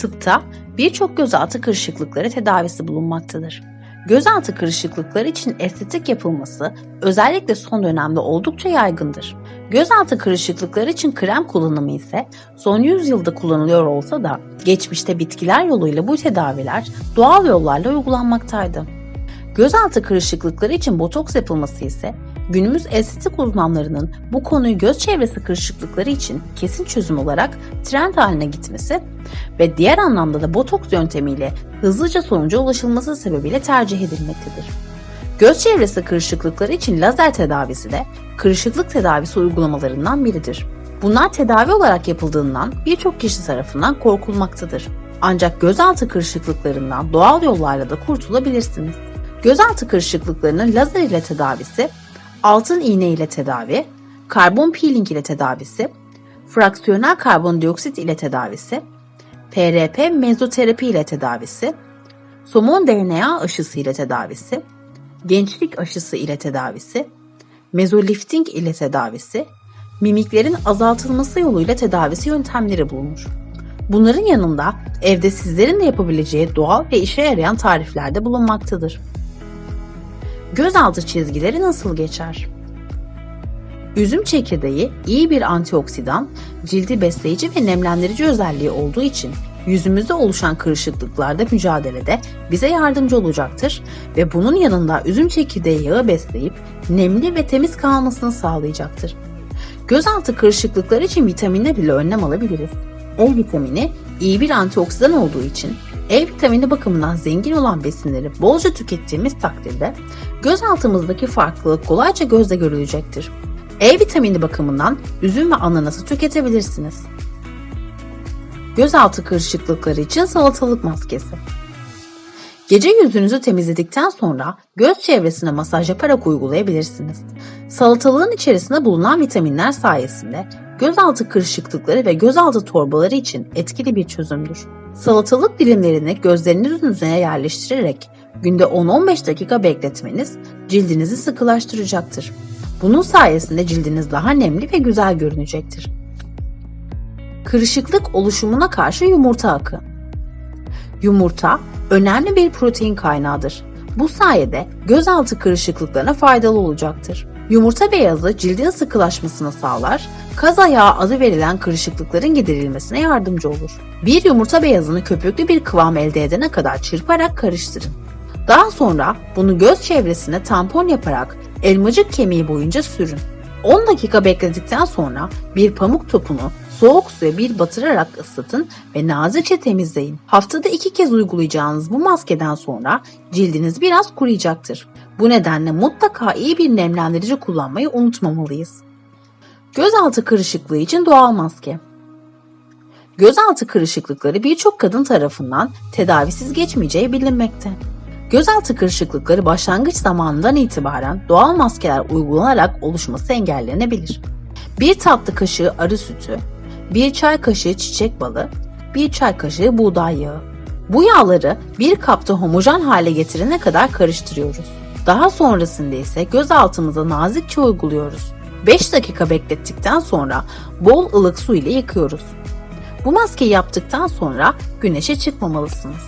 Tıpta birçok gözaltı kırışıklıkları tedavisi bulunmaktadır. Gözaltı kırışıklıkları için estetik yapılması özellikle son dönemde oldukça yaygındır. Gözaltı kırışıklıkları için krem kullanımı ise son 100 yılda kullanılıyor olsa da geçmişte bitkiler yoluyla bu tedaviler doğal yollarla uygulanmaktaydı. Gözaltı kırışıklıkları için botoks yapılması ise günümüz estetik uzmanlarının bu konuyu göz çevresi kırışıklıkları için kesin çözüm olarak trend haline gitmesi ve diğer anlamda da botoks yöntemiyle hızlıca sonuca ulaşılması sebebiyle tercih edilmektedir. Göz çevresi kırışıklıkları için lazer tedavisi de kırışıklık tedavisi uygulamalarından biridir. Bunlar tedavi olarak yapıldığından birçok kişi tarafından korkulmaktadır. Ancak gözaltı kırışıklıklarından doğal yollarla da kurtulabilirsiniz. Gözaltı kırışıklıklarının lazer ile tedavisi, altın iğne ile tedavi, karbon peeling ile tedavisi, fraksiyonel karbondioksit ile tedavisi, PRP mezoterapi ile tedavisi, somon DNA aşısı ile tedavisi, gençlik aşısı ile tedavisi, mezolifting ile tedavisi, mimiklerin azaltılması yoluyla tedavisi yöntemleri bulunur. Bunların yanında evde sizlerin de yapabileceği doğal ve işe yarayan tarifler de bulunmaktadır. Gözaltı çizgileri nasıl geçer? Üzüm çekirdeği iyi bir antioksidan, cildi besleyici ve nemlendirici özelliği olduğu için yüzümüzde oluşan kırışıklıklarda mücadelede bize yardımcı olacaktır ve bunun yanında üzüm çekirdeği yağı besleyip nemli ve temiz kalmasını sağlayacaktır. Gözaltı kırışıklıkları için vitaminler ile önlem alabiliriz. E vitamini iyi bir antioksidan olduğu için E vitamini bakımından zengin olan besinleri bolca tükettiğimiz takdirde gözaltımızdaki farklılık kolayca gözle görülecektir. E vitamini bakımından üzüm ve ananası tüketebilirsiniz. Gözaltı kırışıklıkları için salatalık maskesi. Gece yüzünüzü temizledikten sonra göz çevresine masaj yaparak uygulayabilirsiniz. Salatalığın içerisinde bulunan vitaminler sayesinde gözaltı kırışıklıkları ve gözaltı torbaları için etkili bir çözümdür. Salatalık dilimlerini gözlerinizin üzerine yerleştirerek günde 10-15 dakika bekletmeniz cildinizi sıkılaştıracaktır. Bunun sayesinde cildiniz daha nemli ve güzel görünecektir. Kırışıklık oluşumuna karşı yumurta akı. Yumurta önemli bir protein kaynağıdır. Bu sayede gözaltı kırışıklıklarına faydalı olacaktır. Yumurta beyazı cildin sıkılaşmasını sağlar, kaz ayağı adı verilen kırışıklıkların giderilmesine yardımcı olur. Bir yumurta beyazını köpüklü bir kıvam elde edene kadar çırparak karıştırın. Daha sonra bunu göz çevresine tampon yaparak elmacık kemiği boyunca sürün. 10 dakika bekledikten sonra bir pamuk topunu soğuk suya bir batırarak ısıtın ve nazikçe temizleyin. Haftada iki kez uygulayacağınız bu maskeden sonra cildiniz biraz kuruyacaktır. Bu nedenle mutlaka iyi bir nemlendirici kullanmayı unutmamalıyız. Gözaltı kırışıklığı için doğal maske. Gözaltı kırışıklıkları birçok kadın tarafından tedavisiz geçmeyeceği bilinmekte. Gözaltı kırışıklıkları başlangıç zamanından itibaren doğal maskeler uygulanarak oluşması engellenebilir. Bir tatlı kaşığı arı sütü, bir çay kaşığı çiçek balı, bir çay kaşığı buğday yağı. Bu yağları bir kapta homojen hale getirene kadar karıştırıyoruz. Daha sonrasında ise göz altımıza nazikçe uyguluyoruz. 5 dakika beklettikten sonra bol ılık su ile yıkıyoruz. Bu maskeyi yaptıktan sonra güneşe çıkmamalısınız.